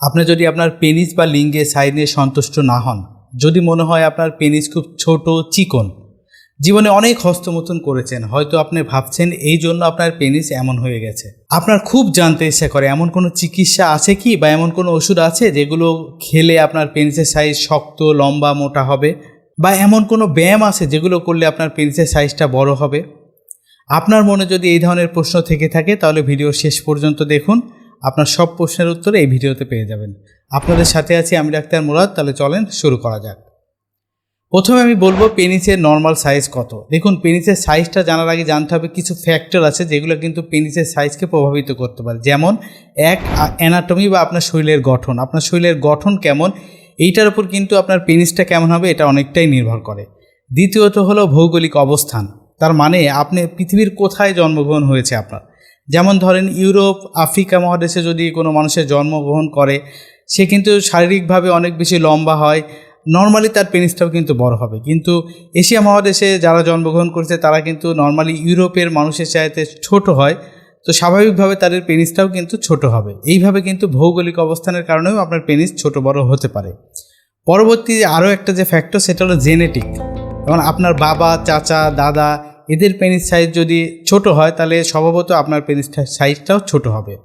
আপনি যদি আপনার পেনিস বা লিঙ্গের সাইজ সন্তুষ্ট না হন, যদি মনে হয় আপনার পেনিস খুব ছোট, চিকন, জীবনে অনেক হস্তমতন করেছেন, হয়তো আপনি ভাবছেন এই জন্য আপনার পেনিস এমন হয়ে গেছে। আপনার খুব জানতে ইচ্ছা করে, এমন কোনো চিকিৎসা আছে কি বা এমন কোনো ওষুধ আছে যেগুলো খেলে আপনার পেনিসের সাইজ শক্ত, লম্বা, মোটা হবে? বা এমন কোনো ব্যায়াম আছে যেগুলো করলে আপনার পেনিসের সাইজটা বড় হবে? আপনার মনে যদি এই ধরনের প্রশ্ন থেকে থাকে, তাহলে ভিডিও শেষ পর্যন্ত দেখুন। আপনার সব প্রশ্নের উত্তর এই ভিডিওতে পেয়ে যাবেন। আপনাদের সাথে আছি আমি ডাক্তার মুরাদ, তাহলে চলেন শুরু করা যাক। প্রথমে আমি বলব পেনিসের নর্মাল সাইজ কত। দেখুন, পেনিসের সাইজটা জানার আগে জানতে হবে কিছু ফ্যাক্টর আছে যেগুলো কিন্তু পেনিসের সাইজকে প্রভাবিত করতে পারে। যেমন, এক অ্যানাটমি বা আপনার শরীরের গঠন। আপনার শরীরের গঠন কেমন? এইটার উপর কিন্তু আপনার পেনিসটা কেমন হবে এটা অনেকটাই নির্ভর করে। দ্বিতীয়ত হলো ভৌগোলিক অবস্থান। তার মানে আপনি পৃথিবীর কোথায় জন্মগ্রহণ হয়েছে আপনার? যেমন ধরেন ইউরোপ, আফ্রিকা মহাদেশে যদি কোনো মানুষের জন্মগ্রহণ করে, সে কিন্তু শারীরিকভাবে অনেক বেশি লম্বা হয়। নর্মালি তার পেনিসটাও কিন্তু বড় হবে। কিন্তু এশিয়া মহাদেশে যারা জন্মগ্রহণ করেছে, তারা কিন্তু নর্মালি ইউরোপের মানুষের চাইতে ছোট হয়। তো স্বাভাবিকভাবে তাদের পেনিসটাও কিন্তু ছোট হবে। এইভাবে কিন্তু ভৌগোলিক অবস্থানের কারণেও আপনার পেনিস ছোট বড় হতে পারে। পরবর্তী আরও একটা যে ফ্যাক্টর সেটা হলো জেনেটিক যেমন আপনার বাবা, চাচা, দাদা এদের পেনিস সাইজ যদি ছোট হয়, তাহলে স্বভাবত আপনার পেনিস সাইজটাও ছোট হবে।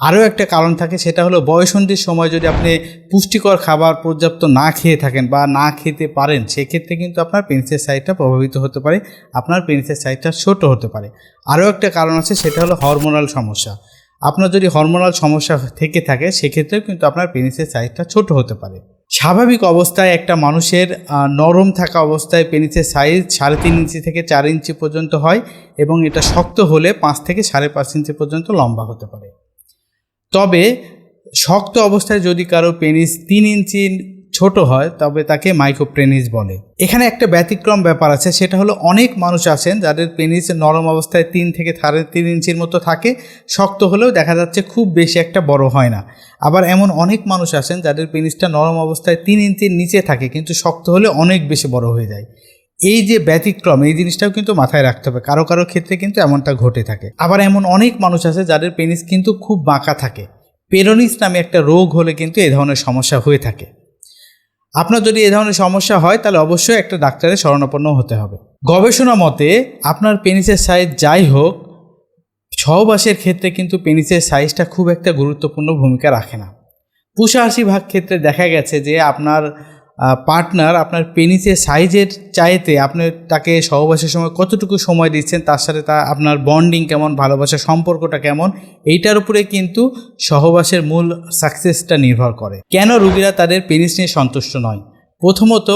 আরও একটা কারণ থাকে, সেটা হলো বয়সন্ধির সময় যদি আপনি পুষ্টিকর খাবার পর্যাপ্ত না খেয়ে থাকেন বা না খেতে পারেন, সেক্ষেত্রে কিন্তু আপনার পেনিসের সাইজটা প্রভাবিত হতে পারে, আপনার পেনিসের সাইজটা ছোট হতে পারে। আরও একটা কারণ আছে, সেটা হলো হরমোনাল সমস্যা। আপনার যদি হরমোনাল সমস্যা থেকে থাকে, সেক্ষেত্রেও কিন্তু আপনার পেনিসের সাইজটা ছোট হতে পারে। স্বাভাবিক অবস্থায় একটা মানুষের নরম থাকা অবস্থায় পেনিসের সাইজ সাড়ে তিন ইঞ্চি থেকে চার ইঞ্চি পর্যন্ত হয় এবং এটা শক্ত হলে পাঁচ থেকে সাড়ে পাঁচ ইঞ্চি পর্যন্ত লম্বা হতে পারে। তবে শক্ত অবস্থায় যদি কারও পেনিস তিন ইঞ্চি ছোট হয়, তবে তাকে মাইক্রোপ্রেনিস বলে। এখানে একটা ব্যতিক্রম ব্যাপার আছে, সেটা হলো অনেক মানুষ আছেন যাদের পেনিস নরম অবস্থায় তিন থেকে সাড়ে তিন ইঞ্চির মতো থাকে, শক্ত হলেও দেখা যাচ্ছে খুব বেশি একটা বড় হয় না। আবার এমন অনেক মানুষ আছেন যাদের পেনিসটা নরম অবস্থায় তিন ইঞ্চির নিচে থাকে, কিন্তু শক্ত হলে অনেক বেশি বড় হয়ে যায়। এই যে ব্যতিক্রম, এই জিনিসটাও কিন্তু মাথায় রাখতে হবে। কারও কারও ক্ষেত্রে কিন্তু এমনটা ঘটে থাকে। আবার এমন অনেক মানুষ আছে যাদের পেনিস কিন্তু খুব বাঁকা থাকে। পেরোনিস নামে একটা রোগ হলে কিন্তু এই ধরনের সমস্যা হয়ে থাকে। আপনার যদি এই ধরনের সমস্যা হয়, তাহলে অবশ্যই একটা ডাক্তারের শরণাপন্ন হতে হবে। গবেষণা মতে, আপনার পেনিসের সাইজ যাই হোক সহবাসের ক্ষেত্রে কিন্তু পেনিসের সাইজটা খুব একটা গুরুত্বপূর্ণ ভূমিকা রাখে না। পঁচাশি ভাগ ক্ষেত্রে দেখা গেছে যে আপনার পার্টনার আপনার পেনিসের সাইজের চাইতে আপনি তাকে সহবাসের সময় কতটুকু সময় দিচ্ছেন, তার সাথে তা আপনার বন্ডিং কেমন, ভালোবাসার সম্পর্কটা কেমন, এইটার উপরে কিন্তু সহবাসের মূল সাকসেসটা নির্ভর করে। কেন রুগীরা তাদের পেনিস নিয়ে সন্তুষ্ট নয়? প্রথমত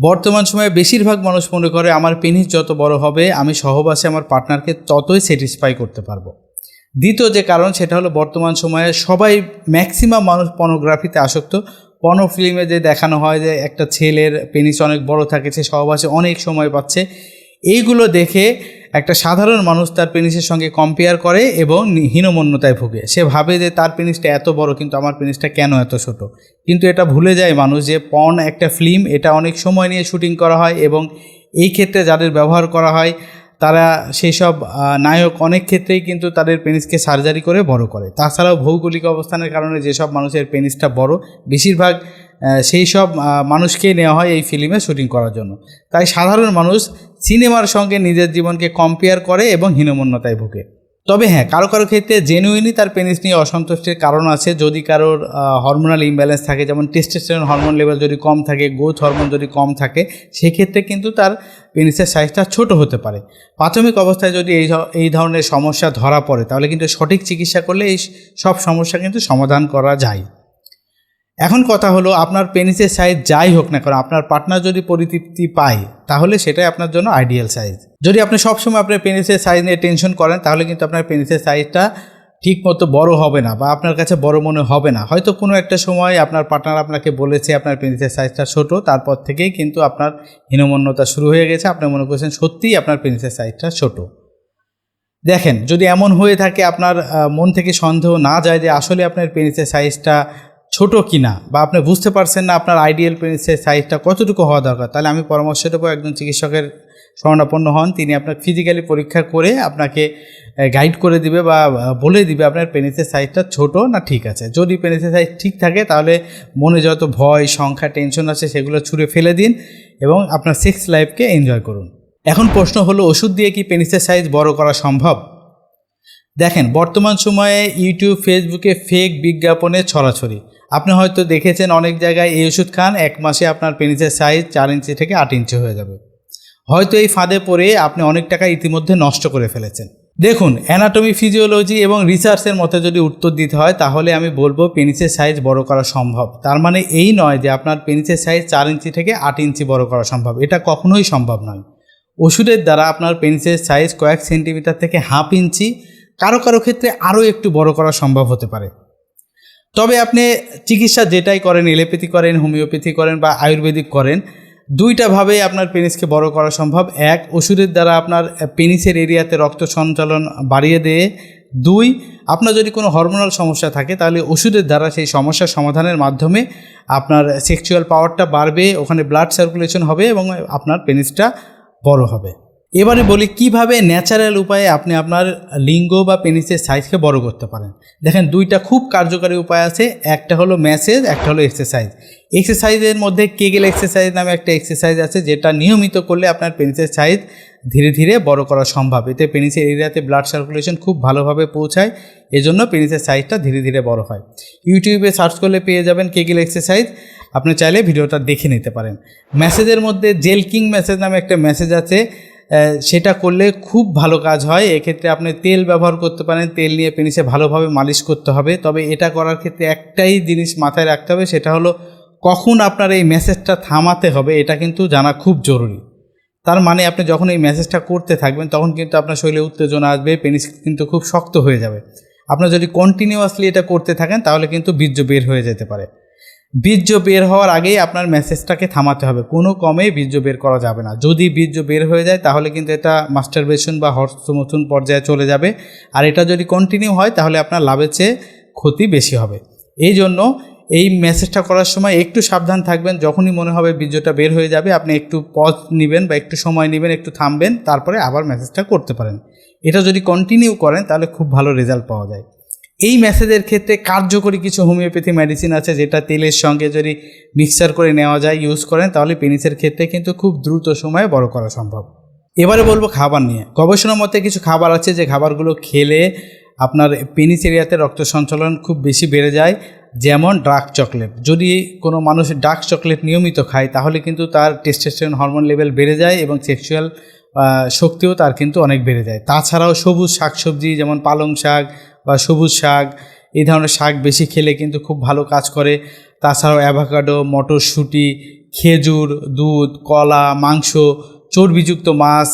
বর্তমান সময়ে বেশিরভাগ মানুষ মনে করে আমার পেনিস যত বড় হবে, আমি সহবাসে আমার পার্টনারকে ততই স্যাটিসফাই করতে পারব। দ্বিতীয় যে কারণ, সেটা হলো বর্তমান সময়ে সবাই ম্যাক্সিমাম মানুষ পর্নোগ্রাফিতে আসক্ত। পর্নো ফিল্মে যে দেখানো হয় যে একটা ছেলের পেনিস অনেক বড় থাকে, সে সহবাসে অনেক সময় পাচ্ছে। এইগুলো দেখে একটা সাধারণ মানুষ তার পেনিসের সঙ্গে কম্পেয়ার করে এবং হীনমন্যতায় ভুগে। সে ভাবে যে তার পেনিসটা এত বড়, কিন্তু আমার পেনিসটা কেন এত ছোট? কিন্তু এটা ভুলে যায় মানুষ যে পন একটা ফিল্ম এটা অনেক সময় নিয়ে শুটিং করা হয় এবং এই ক্ষেত্রে যাদের ব্যবহার করা হয়, তারা সেই সব নায়ক অনেক ক্ষেত্রেই কিন্তু তাদের পেনিসকে সার্জারি করে বড় করে। তাছাড়াও ভৌগোলিক অবস্থানের কারণে যেসব মানুষের পেনিসটা বড়, বেশিরভাগ সেই সব মানুষকেই নেওয়া হয় এই ফিল্মে শুটিং করার জন্য। তাই সাধারণ মানুষ সিনেমার সঙ্গে নিজের জীবনকে কম্পেয়ার করে এবং হীনমন্যতায় ভোগে। তবে হ্যাঁ কারও কারও ক্ষেত্রে জেনুইনই তার পেনিস নিয়ে অসন্তুষ্টির কারণ আছে। যদি কারোর হরমোনাল ইমব্যালেন্স থাকে, যেমন টেস্টোস্টেরন হরমোন লেভেল যদি কম থাকে গ্রোথ হরমোন যদি কম থাকে, সেক্ষেত্রে কিন্তু তার পেনিসের সাইজটা ছোট হতে পারে। প্রাথমিক অবস্থায় যদি এই এই ধরনের সমস্যা ধরা পড়ে, তাহলে কিন্তু সঠিক চিকিৎসা করলে এই সব সমস্যা কিন্তু সমাধান করা যায়। এখন কথা হলো আপনার পেনিসের সাইজ যাই হোক না কারণ আপনার পার্টনার যদি পরিতৃপ্তি পায়, তাহলে সেটাই আপনার জন্য আইডিয়াল সাইজ যদি আপনি সবসময় আপনার পেনিসের সাইজ নিয়ে টেনশন করেন, তাহলে কিন্তু আপনার পেনিসের সাইজটা ঠিক মতো বড় হবে না বা আপনার কাছে বড় মনে হবে না। হয়তো কোনো একটা সময় আপনার পার্টনার আপনাকে বলেছে আপনার পেনিসের সাইজটা ছোট, তারপর থেকেই কিন্তু আপনার হীনমন্যতা শুরু হয়ে গেছে। আপনি মনে করছেন সত্যিই আপনার পেনিসের সাইজটা ছোট। দেখেন, যদি এমন হয়ে থাকে আপনার মন থেকে সন্দেহ না যায় যে আসলে আপনার পেনিসের সাইজটা ছোট কিনা বা আপনি বুঝতে পারছেন না আপনার আইডিয়াল পেনিসের সাইজটা কতটুকু হওয়া দরকার, তাহলে আমি পরামর্শ দেবো একজন চিকিৎসকের স্বর্ণাপন্ন হন। তিনি আপনার ফিজিক্যালি পরীক্ষা করে আপনাকে গাইড করে দিবে বা বলে দিবে আপনার পেনিসের সাইজটা ছোট না ঠিক আছে। যদি পেনিসের সাইজ ঠিক থাকে, তাহলে মনে যত ভয়, সংখ্যা টেনশন আছে সেগুলো ছুঁড়ে ফেলে দিন এবং আপনার সেক্স লাইফকে এনজয় করুন। এখন প্রশ্ন হলো, ওষুধ দিয়ে কি পেনিসের সাইজ বড় করা সম্ভব? দেখেন, বর্তমান সময়ে ইউটিউব ফেসবুকে ফেক বিজ্ঞাপনে ছড়াছড়ি। আপনি হয়তো দেখেছেন অনেক জায়গায় এই ওষুধ খান, এক মাসে আপনার পেনিসের সাইজ চার ইঞ্চি থেকে আট ইঞ্চি হয়ে যাবে। হয়তো এই ফাঁদে পড়ে আপনি অনেক টাকা ইতিমধ্যে নষ্ট করে ফেলেছেন। দেখুন অ্যানাটমি ফিজিওলজি এবং রিসার্চের মতে যদি উত্তর দিতে হয়, তাহলে আমি বলব পেনিসের সাইজ বড় করা সম্ভব। তার মানে এই নয় যে আপনার পেনিসের সাইজ চার ইঞ্চি থেকে আট ইঞ্চি বড় করা সম্ভব। এটা কখনোই সম্ভব নয়। ওষুধের দ্বারা আপনার পেনিসের সাইজ কয়েক সেন্টিমিটার থেকে হাফ ইঞ্চি, কারও কারও ক্ষেত্রে আরও একটু বড় করা সম্ভব হতে পারে। তবে আপনি চিকিৎসা যেটাই করেন, এলোপ্যাথি করেন, হোমিওপ্যাথি করেন বা আয়ুর্বেদিক করেন দুইটাভাবে আপনার পেনিসকে বড় করা সম্ভব। এক, ওষুধের দ্বারা আপনার পেনিসের এরিয়াতে রক্ত সঞ্চালন বাড়িয়ে দেয়। দুই, আপনার যদি কোনো হরমোনাল সমস্যা থাকে, তাহলে ওষুধের দ্বারা সেই সমস্যার সমাধানের মাধ্যমে আপনার সেক্সুয়াল পাওয়ারটা বাড়বে, ওখানে ব্লাড সার্কুলেশন হবে এবং আপনার পেনিসটা বড় হবে। এবারে বলি কীভাবে ন্যাচারাল উপায়ে আপনি আপনার লিঙ্গ বা পেনিসের সাইজকে বড় করতে পারেন। দেখেন দুইটা খুব কার্যকারী উপায় আছে, একটা হলো ম্যাসেজ একটা হলো এক্সারসাইজ এক্সারসাইজের মধ্যে কেগেল এক্সারসাইজ নামে একটা এক্সারসাইজ আছে, যেটা নিয়মিত করলে আপনার পেনিসের সাইজ ধীরে ধীরে বড় করা সম্ভব। এতে পেনিসের এরিয়াতে ব্লাড সার্কুলেশন খুব ভালোভাবে পৌঁছায়, এজন্য পেনিসের সাইজটা ধীরে ধীরে বড় হয়। ইউটিউবে সার্চ করলে পেয়ে যাবেন কেগেল এক্সারসাইজ আপনি চাইলে ভিডিওটা দেখে নিতে পারেন। মেসেজের মধ্যে জেলকিং মেসেজ নামে একটা মেসেজ আছে সেটা করলে খুব ভালো কাজ হয়। এক্ষেত্রে আপনি তেল ব্যবহার করতে পারেন। তেল নিয়ে পেনিসে ভালোভাবে মালিশ করতে হবে। তবে এটা করার ক্ষেত্রে একটাই জিনিস মাথায় রাখতে হবে, সেটা হলো কখন আপনার এই মেসেজটা থামাতে হবে, এটা কিন্তু জানা খুব জরুরি। তার মানে আপনি যখন এই মেসেজটা করতে থাকবেন, তখন কিন্তু আপনার শরীরে উত্তেজনা আসবে, পেনিস কিন্তু খুব শক্ত হয়ে যাবে। আপনার যদি কন্টিনিউয়াসলি এটা করতে থাকেন, তাহলে কিন্তু বীর্য বের হয়ে যেতে পারে। বীর্য বের হওয়ার আগেই আপনার মেসেজটাকে থামাতে হবে। কোনো কমে বীর্য বের করা যাবে না। যদি বীর্য বের হয়ে যায়, তাহলে কিন্তু এটা মাস্টারবেশন বা হর্ষমথুন পর্যায়ে চলে যাবে। আর এটা যদি কন্টিনিউ হয়, তাহলে আপনার লাভের চেয়ে ক্ষতি বেশি হবে। এই জন্য এই মেসেজটা করার সময় একটু সাবধান থাকবেন। যখনই মনে হবে বীর্যটা বের হয়ে যাবে, আপনি একটু পজ নেবেন বা একটু সময় নেবেন, একটু থামবেন, তারপরে আবার মেসেজটা করতে পারেন। এটা যদি কন্টিনিউ করেন, তাহলে খুব ভালো রেজাল্ট পাওয়া যায়। এই মেসেজের ক্ষেত্রে কার্যকরী কিছু হোমিওপ্যাথি মেডিসিন আছে যেটা তেলের সঙ্গে যদি মিক্সচার করে নেওয়া যায় ইউজ করেন, তাহলে পেনিসের ক্ষেত্রে কিন্তু খুব দ্রুত সময়ে বড় করা সম্ভব। এবারে বলব খাবার নিয়ে। গবেষণার মতে কিছু খাবার আছে যে খাবারগুলো খেলে আপনার পেনিস এরিয়াতে রক্ত সঞ্চালন খুব বেশি বেড়ে যায়, যেমন ডার্ক চকলেট যদি কোনো মানুষ ডার্ক চকলেট নিয়মিত খায়, তাহলে কিন্তু তার টেস্টোস্টেরন হরমোন লেভেল বেড়ে যায় এবং সেক্সুয়াল শক্তিও তার কিন্তু অনেক বেড়ে যায়। তাছাড়াও সবুজ শাকসবজি যেমন পালং শাক বা সবুজ শাক, এই ধরনের শাক বেশি খেলে কিন্তু খুব ভালো কাজ করে। তাছাড়াও অ্যাভাকাডো, মটরশুঁটি, খেজুর, দুধ, কলা, মাংস, চর্বিযুক্ত মাছ,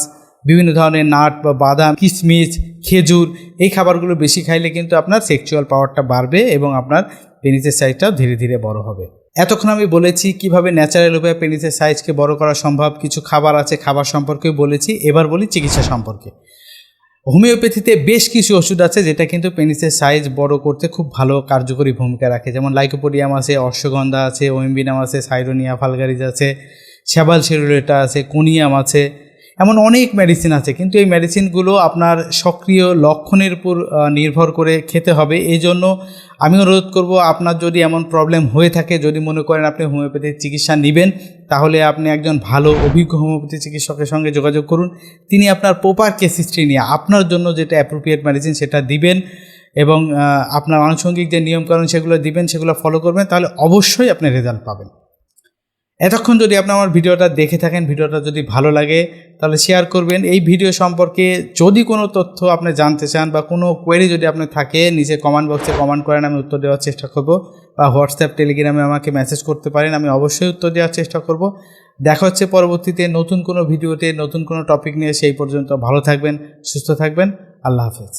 বিভিন্ন ধরনের নাট বা বাদাম কিশমিশ খেজুর, এই খাবারগুলো বেশি খাইলে কিন্তু আপনার সেক্সুয়াল পাওয়ারটা বাড়বে এবং আপনার পেনিসের সাইজটাও ধীরে ধীরে বড় হবে। এতক্ষণ আমি বলেছি কীভাবে ন্যাচারাল উপায়ে পেনিসের সাইজকে বড় করা সম্ভব। কিছু খাবার আছে, খাবার সম্পর্কেও বলেছি। এবার বলি চিকিৎসা সম্পর্কে। হোমিওপ্যাথিতে বেশ কিছু ওষুধ আছে যেটা কিন্তু পেনিসের সাইজ বড় করতে খুব ভালো কার্যকরী ভূমিকা রাখে। যেমন লাইকোপোডিয়াম আছে, অশ্বগন্ধা আছে, ওয়েম্বিনাম আছে, সাইরোনিয়া, ফালগারিজ আছে শ্যাবাল সেরুলেটা আছে, কোনিয়াম আছে এমন অনেক মেডিসিন আছে, কিন্তু এই মেডিসিনগুলো আপনার সক্রিয় লক্ষণের উপর নির্ভর করে খেতে হবে। এই জন্য আমি অনুরোধ করব, আপনার যদি এমন প্রবলেম হয়ে থাকে, যদি মনে করেন আপনি হোমিওপ্যাথির চিকিৎসা নেবেন, তাহলে আপনি একজন ভালো, অভিজ্ঞ হোমিওপ্যাথি চিকিৎসকের সঙ্গে যোগাযোগ করুন। তিনি আপনার প্রপার কেস হিস্ট্রি নিয়ে, আপনার জন্য যেটা অ্যাপ্রোপ্রিয়েট মেডিসিন সেটা দিবেন এবং আপনার আনুষঙ্গিক যে নিয়মকানুন সেগুলো দিবেন, সেগুলো ফলো করবেন, তাহলে অবশ্যই আপনি রেজাল্ট পাবেন। এতক্ষণ যদি আপনি আমার ভিডিওটা দেখে থাকেন, ভিডিওটা যদি ভালো লাগে, তাহলে শেয়ার করবেন। এই ভিডিও সম্পর্কে যদি কোনো তথ্য আপনি জানতে চান বা কোনো কোয়েরি যদি আপনি থাকে, নিচে কমেন্ট বক্সে কমেন্ট করেন, আমি উত্তর দেওয়ার চেষ্টা করব। বা হোয়াটসঅ্যাপ টেলিগ্রামে আমাকে মেসেজ করতে পারেন, আমি অবশ্যই উত্তর দেওয়ার চেষ্টা করব। দেখা হচ্ছে পরবর্তীতে নতুন কোনো ভিডিওতে নতুন কোনো টপিক নিয়ে, সেই পর্যন্ত ভালো থাকবেন, সুস্থ থাকবেন। আল্লাহ হাফেজ।